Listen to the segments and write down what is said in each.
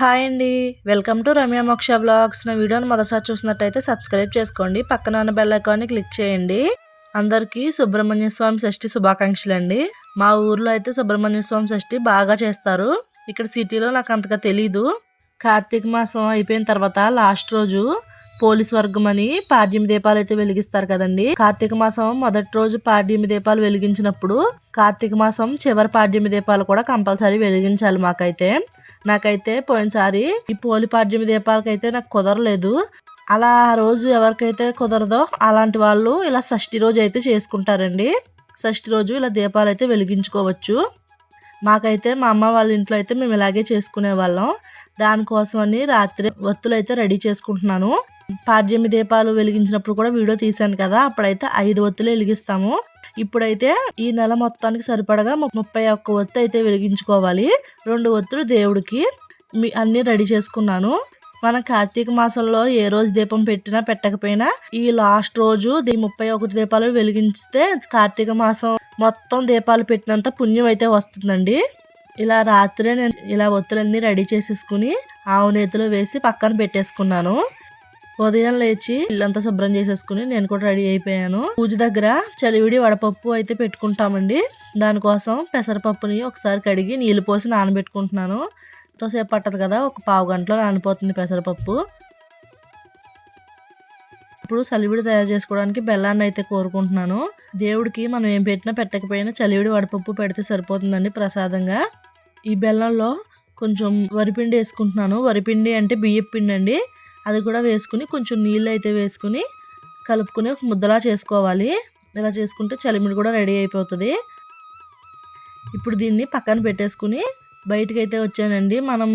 Hi అండి. Welcome to Ramya మోక్ష blogs నా వీడియోని మొదటిసారి చూసినట్టయితే సబ్స్క్రైబ్ చేసుకోండి. పక్కన ఉన్న బెల్ ఐకాన్ని క్లిక్ చేయండి. అందరికీ సుబ్రహ్మణ్య స్వామి షష్ఠి శుభాకాంక్షలు అండి మా ఊర్లో అయితే సుబ్రహ్మణ్య స్వామి షష్ఠి బాగా చేస్తారు. ఇక్కడ సిటీలో నాకు అంతగా తెలీదు. కార్తీక మాసం అయిపోయిన తర్వాత లాస్ట్ రోజు పోలీస్ వర్గం అని పాడ్యమి దీపాలు అయితే వెలిగిస్తారు కదండి. కార్తీక మాసం మొదటి రోజు పాడ్యమి దీపాలు వెలిగించినప్పుడు కార్తీక మాసం చివరి పాడ్యమి దీపాలు కూడా కంపల్సరీ వెలిగించాలి మాకైతే. నాకైతే పోయినసారి ఈ పోలి పాడ్యమి దీపాలకైతే నాకు కుదరలేదు. అలా ఆ రోజు ఎవరికైతే కుదరదో అలాంటి వాళ్ళు ఇలా షష్ఠి రోజు అయితే చేసుకుంటారండి. షష్ఠి రోజు ఇలా దీపాలు అయితే వెలిగించుకోవచ్చు. మాకైతే మా అమ్మ వాళ్ళ ఇంట్లో అయితే మేము ఇలాగే చేసుకునే వాళ్ళం దానికోసమని రాత్రి ఒత్తులు అయితే రెడీ చేసుకుంటున్నాను. పాడ్యమి దీపాలు వెలిగించినప్పుడు కూడా వీడియో తీశాను కదా అప్పుడైతే ఐదు ఒత్తులు వెలిగిస్తాము. ఇప్పుడైతే ఈ నెల మొత్తానికి సరిపడగా ముప్పై ఒక్క ఒత్తు అయితే వెలిగించుకోవాలి. రెండు ఒత్తులు దేవుడికి మీ అన్నీ రెడీ చేసుకున్నాను. మన కార్తీక మాసంలో ఏ రోజు దీపం పెట్టినా పెట్టకపోయినా ఈ లాస్ట్ రోజు దీ ముప్పై ఒకటి దీపాలు వెలిగించితే కార్తీక మాసం మొత్తం దీపాలు పెట్టినంత పుణ్యం అయితే వస్తుందండి. ఇలా రాత్రే నేను ఇలా ఒత్తులన్నీ రెడీ చేసేసుకుని ఆవు నేతిలో వేసి పక్కన పెట్టేసుకున్నాను. ఉదయం లేచి ఇల్లంతా శుభ్రం చేసేసుకుని నేను కూడా రెడీ అయిపోయాను. పూజ దగ్గర చలివిడి వడపప్పు అయితే పెట్టుకుంటామండి. దానికోసం పెసరపప్పుని ఒకసారి కడిగి నీళ్ళు పోసి నానబెట్టుకుంటున్నాను. ఎంతోసేపు పట్టదు కదా ఒక పావు గంటలో నానిపోతుంది పెసరపప్పు. ఇప్పుడు చలివిడి తయారు చేసుకోవడానికి బెల్లాన్ని అయితే కోరుకుంటున్నాను. దేవుడికి మనం ఏం పెట్టినా పెట్టకపోయినా చలివిడి వడపప్పు పెడితే సరిపోతుందండి ప్రసాదంగా. ఈ బెల్లంలో కొంచెం వరిపిండి వేసుకుంటున్నాను. వరిపిండి అంటే బియ్యం పిండి అండి అది కూడా వేసుకుని కొంచెం నీళ్ళు అయితే వేసుకుని కలుపుకుని ఒక ముద్దలా చేసుకోవాలి. ఇలా చేసుకుంటే చలిమిడి కూడా రెడీ అయిపోతుంది. ఇప్పుడు దీన్ని పక్కన పెట్టేసుకుని బయటకు అయితే వచ్చానండి. మనం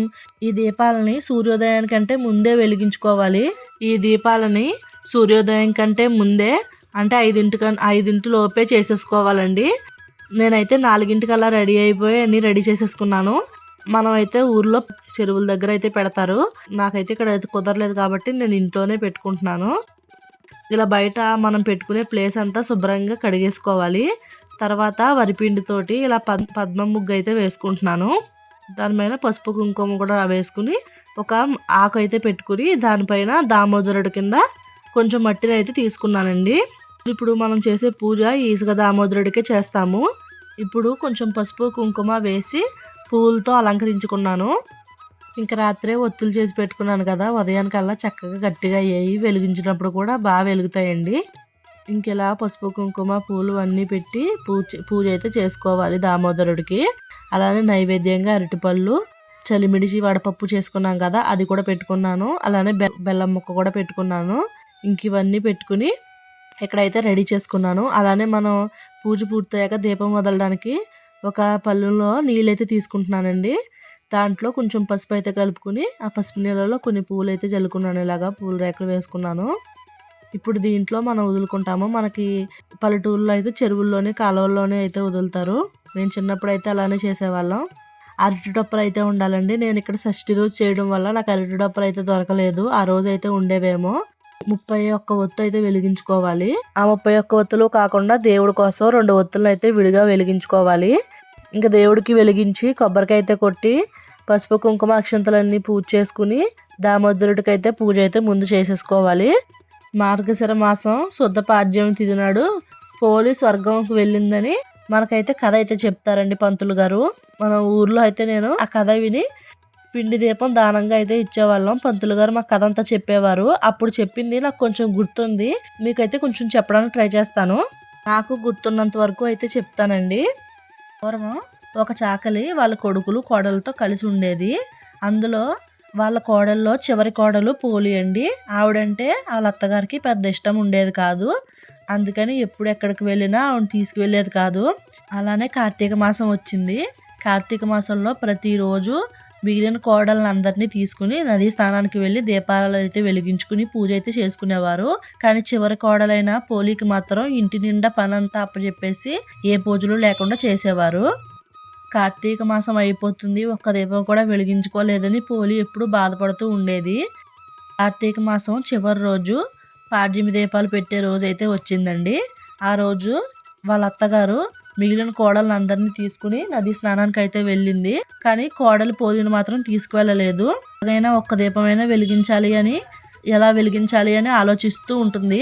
ఈ దీపాలని సూర్యోదయానికి కంటే ముందే వెలిగించుకోవాలి. ఈ దీపాలని సూర్యోదయం కంటే ముందే అంటే ఐదింటి ఐదింటి లోపే చేసేసుకోవాలండి. నేనైతే నాలుగింటికల్లా రెడీ అయిపోయి అన్నీ రెడీ చేసేసుకున్నాను. మనం అయితే ఊర్లో చెరువుల దగ్గర అయితే పెడతారు. నాకైతే ఇక్కడ అయితే కుదరలేదు కాబట్టి నేను ఇంట్లోనే పెట్టుకుంటున్నాను. ఇలా బయట మనం పెట్టుకునే ప్లేస్ అంతా శుభ్రంగా కడిగేసుకోవాలి. తర్వాత వరిపిండితోటి ఇలా పద్ పద్మ ముగ్గు అయితే వేసుకుంటున్నాను. దానిపైన పసుపు కుంకుమ కూడా వేసుకుని ఒక ఆకు అయితే పెట్టుకుని దానిపైన దామోదరుడు కింద కొంచెం మట్టిని అయితే తీసుకున్నానండి. ఇప్పుడు మనం చేసే పూజ ఈజీగా దామోదరుడికే చేస్తాము. ఇప్పుడు కొంచెం పసుపు కుంకుమ వేసి పూలతో అలంకరించుకున్నాను. ఇంకా రాత్రే ఒత్తులు చేసి పెట్టుకున్నాను కదా ఉదయానికల్లా చక్కగా గట్టిగా అయ్యాయి వెలిగించినప్పుడు కూడా బాగా వెలుగుతాయండి. ఇంకెలా పసుపు కుంకుమ పూలు అన్నీ పెట్టి పూజ పూజ అయితే చేసుకోవాలి దామోదరుడికి. అలానే నైవేద్యంగా అరటిపళ్ళు చలిమిడిచి వడపప్పు చేసుకున్నాం కదా అది కూడా పెట్టుకున్నాను. అలానే బె బెల్లం ముక్క కూడా పెట్టుకున్నాను. ఇంక ఇవన్నీ పెట్టుకుని ఇక్కడైతే రెడీ చేసుకున్నాను అలానే మనం పూజ పూర్తయ్యాక దీపం వదలడానికి ఒక పళ్ళులో నీళ్ళైతే తీసుకుంటున్నానండి. దాంట్లో కొంచెం పసుపు అయితే కలుపుకుని ఆ పసుపు నీళ్ళలో కొన్ని పూలు అయితే జల్లుకున్నాను. ఇలాగా పూల రేకులు వేసుకున్నాను. ఇప్పుడు దీంట్లో మనం వదులుకుంటాము. మనకి పల్లెటూరులో అయితే చెరువుల్లోనే కాలువల్లోనే అయితే వదులుతారు. నేను చిన్నప్పుడు అయితే అలానే చేసేవాళ్ళం. అరటి డొప్పలు అయితే ఉండాలండి. నేను ఇక్కడ షష్ఠి రోజు చేయడం వల్ల నాకు అరటి డొప్పలు అయితే దొరకలేదు. ఆ రోజు అయితే ఉండేవేమో. ముప్పై ఒక్క ఒత్తు అయితే వెలిగించుకోవాలి. ఆ ముప్పై ఒక్క ఒత్తులు కాకుండా దేవుడి కోసం రెండు ఒత్తులను అయితే విడిగా వెలిగించుకోవాలి. ఇంకా దేవుడికి వెలిగించి కొబ్బరికాయ అయితే కొట్టి పసుపు కుంకుమ అక్షంతలన్నీ పూజ చేసుకుని దామోదరుడికి అయితే పూజ అయితే ముందు చేసేసుకోవాలి. మార్గశిర మాసం శుద్ధ పాడ్యం తిదినాడు పోలి స్వర్గంకు వెళ్ళిందని మనకైతే కథ అయితే చెప్తారండి పంతులు గారు. మన ఊర్లో అయితే నేను ఆ కథ విని పిండి దీపం దానంగా అయితే ఇచ్చేవాళ్ళం. పంతులు గారు మాకు కథ అంతా చెప్పేవారు. అప్పుడు చెప్పింది నాకు కొంచెం గుర్తుంది. మీకైతే కొంచెం చెప్పడానికి ట్రై చేస్తాను. నాకు గుర్తున్నంత వరకు అయితే చెప్తానండి. పూర్వం ఒక చాకలి వాళ్ళ కొడుకులు కోడలతో కలిసి ఉండేది. అందులో వాళ్ళ కోడల్లో చివరి కోడలు పోలి అండి. ఆవిడంటే వాళ్ళ అత్తగారికి పెద్ద ఇష్టం ఉండేది కాదు. అందుకని ఎప్పుడు ఎక్కడికి వెళ్ళినా ఆవిడ తీసుకువెళ్ళేది కాదు. అలానే కార్తీక మాసం వచ్చింది. కార్తీక మాసంలో ప్రతిరోజు మిగిలిన కోడలను అందరినీ తీసుకుని నదీ స్నానానికి వెళ్ళి దీపాలలో అయితే వెలిగించుకుని పూజ అయితే చేసుకునేవారు. కానీ చివరి కోడలైన పోలికి మాత్రం ఇంటి నిండా పనంతా అప్పచెప్పేసి ఏ పూజలు లేకుండా చేసేవారు. కార్తీక మాసం అయిపోతుంది ఒక్క దీపం కూడా వెలిగించుకోలేదని పోలి ఎప్పుడు బాధపడుతూ ఉండేది. కార్తీక మాసం చివరి రోజు పాడ్యమి దీపాలు పెట్టే రోజు అయితే వచ్చిందండి. ఆ రోజు వాళ్ళ అత్తగారు మిగిలిన కోడలను అందరినీ తీసుకుని నది స్నానానికి అయితే వెళ్ళింది. కానీ కోడలు పోలిని మాత్రం తీసుకువెళ్ళలేదు. ఎలాగైనా ఒక్క దీపమైనా వెలిగించాలి అని ఎలా వెలిగించాలి అని ఆలోచిస్తూ ఉంటుంది.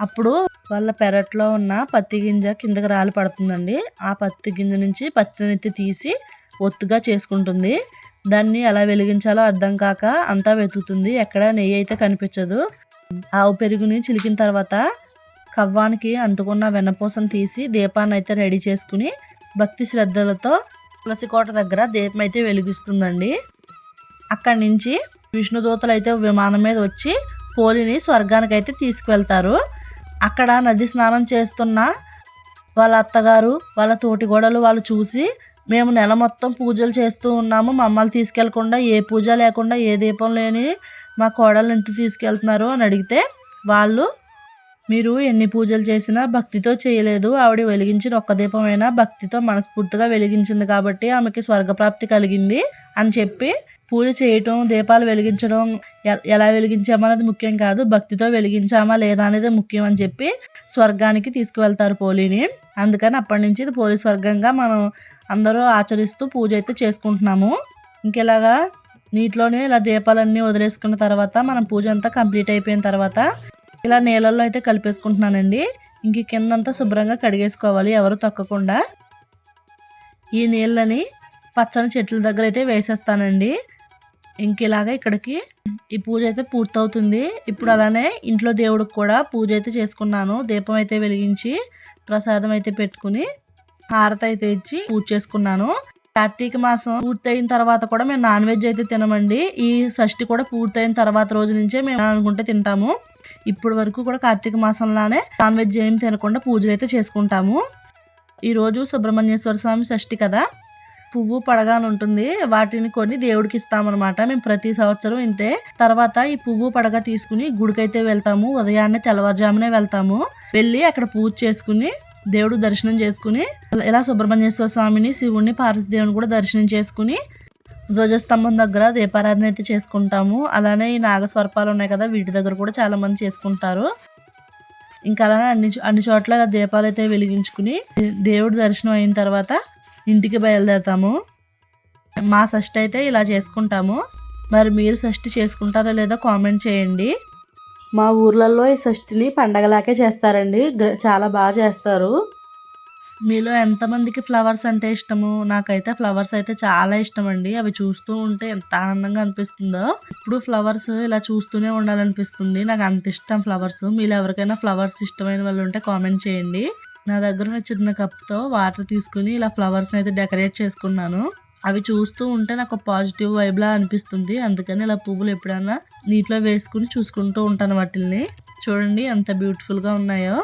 అప్పుడు వాళ్ళ పెరట్లో ఉన్న పత్తి గింజ కిందకి రాలి పడుతుందండి. ఆ పత్తి గింజ నుంచి పత్తినెత్తి తీసి ఒత్తుగా చేసుకుంటుంది. దాన్ని ఎలా వెలిగించాలో అర్థం కాక అంతా వెతుకుతుంది. ఎక్కడ నెయ్యి అయితే కనిపించదు. ఆవు పెరుగుని చిలికిన తర్వాత కవ్వానికి అంటుకున్న వెన్నపూసను తీసి దీపాన్ని అయితే రెడీ చేసుకుని భక్తి శ్రద్ధలతో తులసికోట దగ్గర దీపం అయితే వెలిగిస్తుందండి. అక్కడి నుంచి విష్ణుదూతలు అయితే విమానం మీద వచ్చి పోలిని స్వర్గానికి అయితే తీసుకువెళ్తారు. అక్కడ నది స్నానం చేస్తున్న వాళ్ళ అత్తగారు వాళ్ళ తోటిగోడలు వాళ్ళు చూసి మేము నెల మొత్తం పూజలు చేస్తూ ఉన్నాము మమ్మల్ని తీసుకెళ్ళకుండా ఏ పూజ లేకుండా ఏ దీపం లేని మా కోడలు ఇంటికి తీసుకెళ్తున్నారు అని అడిగితే వాళ్ళు మీరు ఎన్ని పూజలు చేసినా భక్తితో చేయలేదు. ఆవిడ వెలిగించిన ఒక్క దీపమైనా భక్తితో మనస్ఫూర్తిగా వెలిగించింది కాబట్టి ఆమెకి స్వర్గప్రాప్తి కలిగింది అని చెప్పి పూజ చేయటం దీపాలు వెలిగించడం ఎలా వెలిగించామనేది ముఖ్యం కాదు. భక్తితో వెలిగించామా లేదా అనేది ముఖ్యం అని చెప్పి స్వర్గానికి తీసుకువెళ్తారు పోలీని. అందుకని అప్పటి నుంచి ఇది పోలీ స్వర్గంగా మనం అందరూ ఆచరిస్తూ పూజ అయితే చేసుకుంటున్నాము. ఇంకెలాగా నీటిలోనే ఇలా దీపాలన్నీ వదిలేసుకున్న తర్వాత మనం పూజ అంతా కంప్లీట్ అయిపోయిన తర్వాత ఇలా నీళ్ళల్లో అయితే కలిపేసుకుంటున్నానండి. ఇంక కిందంతా శుభ్రంగా కడిగేసుకోవాలి ఎవరు తక్కకుండా. ఈ నీళ్ళని పచ్చని చెట్ల దగ్గర అయితే వేసేస్తానండి. ఇంక ఇలాగా ఇక్కడికి ఈ పూజ అయితే పూర్తవుతుంది. ఇప్పుడు అలానే ఇంట్లో దేవుడికి కూడా పూజ అయితే చేసుకున్నాను. దీపం అయితే వెలిగించి ప్రసాదం అయితే పెట్టుకుని హారత అయితే ఇచ్చి పూజ చేసుకున్నాను. కార్తీక మాసం పూర్తయిన తర్వాత కూడా మేము నాన్ వెజ్ అయితే తినమండి. ఈ షష్ఠి కూడా పూర్తయిన తర్వాత రోజు నుంచే మేము అనుకుంటే తింటాము. ఇప్పటి వరకు కూడా కార్తీక మాసంలోనే నాన్ వెజ్ ఏం తినకుండా పూజలు అయితే చేసుకుంటాము. ఈరోజు సుబ్రహ్మణ్యేశ్వర స్వామి షష్ఠి కదా. పువ్వు పడగాని ఉంటుంది. వాటిని కొన్ని దేవుడికి ఇస్తామన్నమాట. మేము ప్రతి సంవత్సరం ఇంతే. తర్వాత ఈ పువ్వు పడగ తీసుకుని గుడికైతే వెళ్తాము. ఉదయాన్నే తెల్లవారుజామునే వెళ్తాము. వెళ్ళి అక్కడ పూజ చేసుకుని దేవుడు దర్శనం చేసుకుని ఇలా సుబ్రహ్మణ్యేశ్వర స్వామిని శివుణ్ణి పార్వతీదేవుని కూడా దర్శనం చేసుకుని ధ్వజస్తంభం దగ్గర దీపారాధన అయితే చేసుకుంటాము. అలానే ఈ నాగస్వరపాలు ఉన్నాయి కదా వీటి దగ్గర కూడా చాలామంది చేసుకుంటారు. ఇంకా అలానే అన్ని అన్ని చోట్ల దీపాలు అయితే వెలిగించుకుని దేవుడి దర్శనం అయిన తర్వాత ఇంటికి బయలుదేరతాము. మా షష్ఠి అయితే ఇలా చేసుకుంటాము. మరి మీరు షష్ఠి చేసుకుంటారో లేదో కామెంట్ చేయండి. మా ఊర్లలో ఈ షష్ఠిని పండగలాగే చేస్తారండి. చాలా బాగా చేస్తారు. మీలో ఎంతమందికి ఫ్లవర్స్ అంటే ఇష్టము? నాకైతే ఫ్లవర్స్ అయితే చాలా ఇష్టం అండి అవి చూస్తూ ఉంటే ఎంత ఆనందంగా అనిపిస్తుందో. ఇప్పుడు ఫ్లవర్స్ ఇలా చూస్తూనే ఉండాలనిపిస్తుంది. నాకు అంత ఇష్టం ఫ్లవర్స్. మీరు ఎవరికైనా ఫ్లవర్స్ ఇష్టమైన వాళ్ళు ఉంటే కామెంట్ చేయండి. నా దగ్గర ఉన్న చిన్న కప్తో వాటర్ తీసుకుని ఇలా ఫ్లవర్స్ని అయితే డెకరేట్ చేసుకున్నాను. అవి చూస్తూ ఉంటే నాకు పాజిటివ్ వైబ్లా అనిపిస్తుంది. అందుకని ఇలా పువ్వులు ఎప్పుడైనా నీటిలో వేసుకుని చూసుకుంటూ ఉంటాను వాటిల్ని. చూడండి ఎంత బ్యూటిఫుల్గా ఉన్నాయో.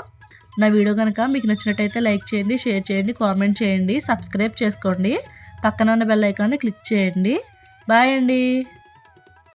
నా వీడియో కనుక మీకు నచ్చినట్టయితే లైక్ చేయండి షేర్ చేయండి కామెంట్ చేయండి సబ్స్క్రైబ్ చేసుకోండి. పక్కన ఉన్న బెల్ ఐకాన్ని క్లిక్ చేయండి. బాయ్ అండి.